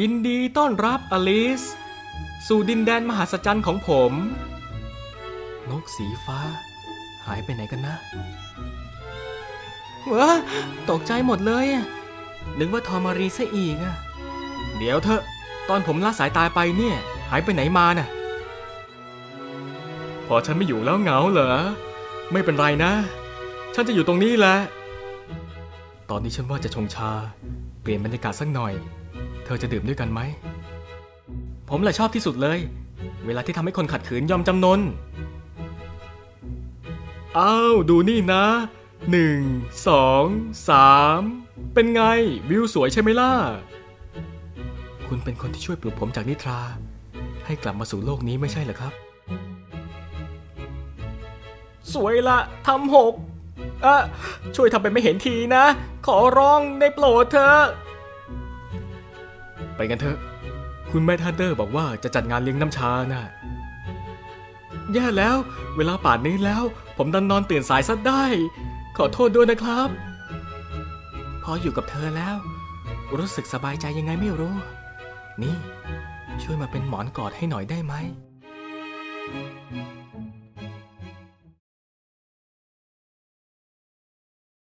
ยินดีต้อนรับอลิส สู่ดินแดนมหัศจรรย์ของผม นกสีฟ้า หายไปไหนกันนะว้ตกใจหมดเลยอะนึกว่าทอมมารีซะอีกอะเดี๋ยวเถอะ ตอนผมละสายตาไปเนี่ย หายไปไหนมาน่ะ พอฉันไม่อยู่แล้วเหงาเหรอ ไม่เป็นไรนะ ฉันจะอยู่ตรงนี้แหละ ตอนนี้ฉันว่าจะชงชา เปลี่ยนบรรยากาศสักหน่อย เธอจะดื่มด้วยกันไหม ผมแหละชอบที่สุดเลย เวลาที่ทำให้คนขัดขืนยอมจำนน อ้าว ดูนี่นะหนึ่งสองสามเป็นไงวิวสวยใช่ไหมล่ะ คุณเป็นคนที่ช่วยปลุกผมจากนิทรา ให้กลับมาสู่โลกนี้ไม่ใช่เหรอครับ สวยละทำหกเอะช่วยทำเป็นไม่เห็นทีนะ ขอร้องได้โปรดเถอะ ไปกันเถอะ คุณแม่ทันเดอร์บอกว่าจะจัดงานเลี้ยงน้ำชาน่ะแย่แล้ว เวลาป่านนี้แล้ว ผมดันนอนตื่นสายซะได้ ขอโทษด้วยนะครับ พออยู่กับเธอแล้ว รู้สึกสบายใจยังไงไม่รู้ นี่ ช่วยมาเป็นหมอนกอดให้หน่อยได้ไหม